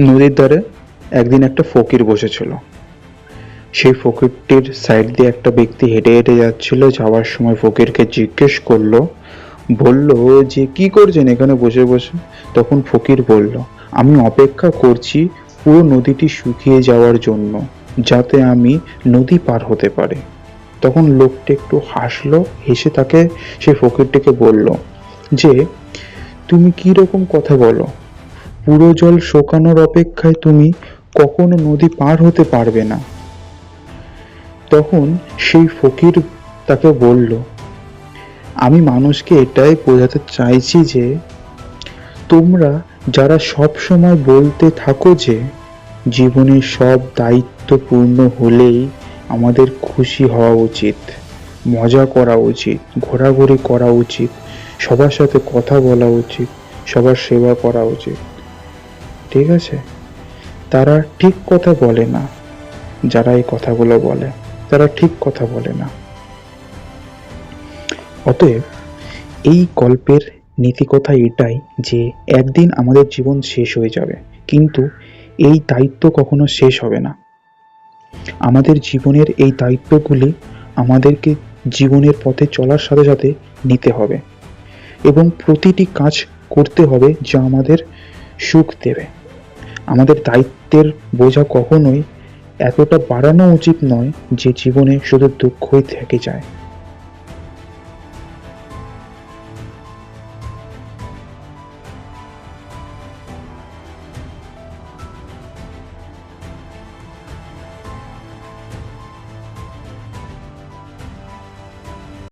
নদীর ধারে একদিন একটা ফকির বসেছিল। সেই ফকিরটির সাইড দিয়ে একটা ব্যক্তি হেঁটে হেঁটে যাচ্ছিল, যাওয়ার সময় ফকিরকে জিজ্ঞেস করল, বলল, যে কি করছেন এখানে বসে বসে? তখন ফকির বলল, আমি অপেক্ষা করছি পুরো নদীটি শুকিয়ে যাওয়ার জন্য, যাতে আমি নদী পার হতে পারে। তখন লোকটি একটু হাসলো, হেসে তাকে, সেই ফকিরটিকে বলল, যে, তুমি কি রকম কথা বলো? পুরো জল শোকানোর অপেক্ষায় তুমি কখনো নদী পার হতে পারবে না। তখন সেই ফকির তাকে বলল, আমি মানুষকে এটাই বোঝাতে চাইছি যে, তোমরা যারা সব সময় বলতে থাকো যে, জীবনের সব দায়িত্ব পূর্ণ হলেই আমাদের খুশি হওয়া উচিত, মজা করা উচিত, ঘোরাঘুরি করা উচিত, সবার সাথে কথা বলা উচিত, সবার সেবা করা উচিত। ঠিক আছে? তারা ঠিক কথা বলে না। যারা এই কথাগুলো বলে, তারা ঠিক কথা বলে না। অতএব এই গল্পের নীতিকথা এটাই যে একদিন আমাদের জীবন শেষ হয়ে যাবে, কিন্তু এই দায়িত্ব কখনো শেষ হবে না। আমাদের জীবনের এই দায়িত্বগুলি আমাদেরকে জীবনের পথে চলার সাথে সাথে নিতে হবে এবং প্রতিটি কাজ করতে হবে যা আমাদের সুখ দেবে। আমাদের দায়িত্বের বোঝা কখনোই এতটা বাড়ানো উচিত নয় যে জীবনে শুধু দুঃখই থেকে যায়।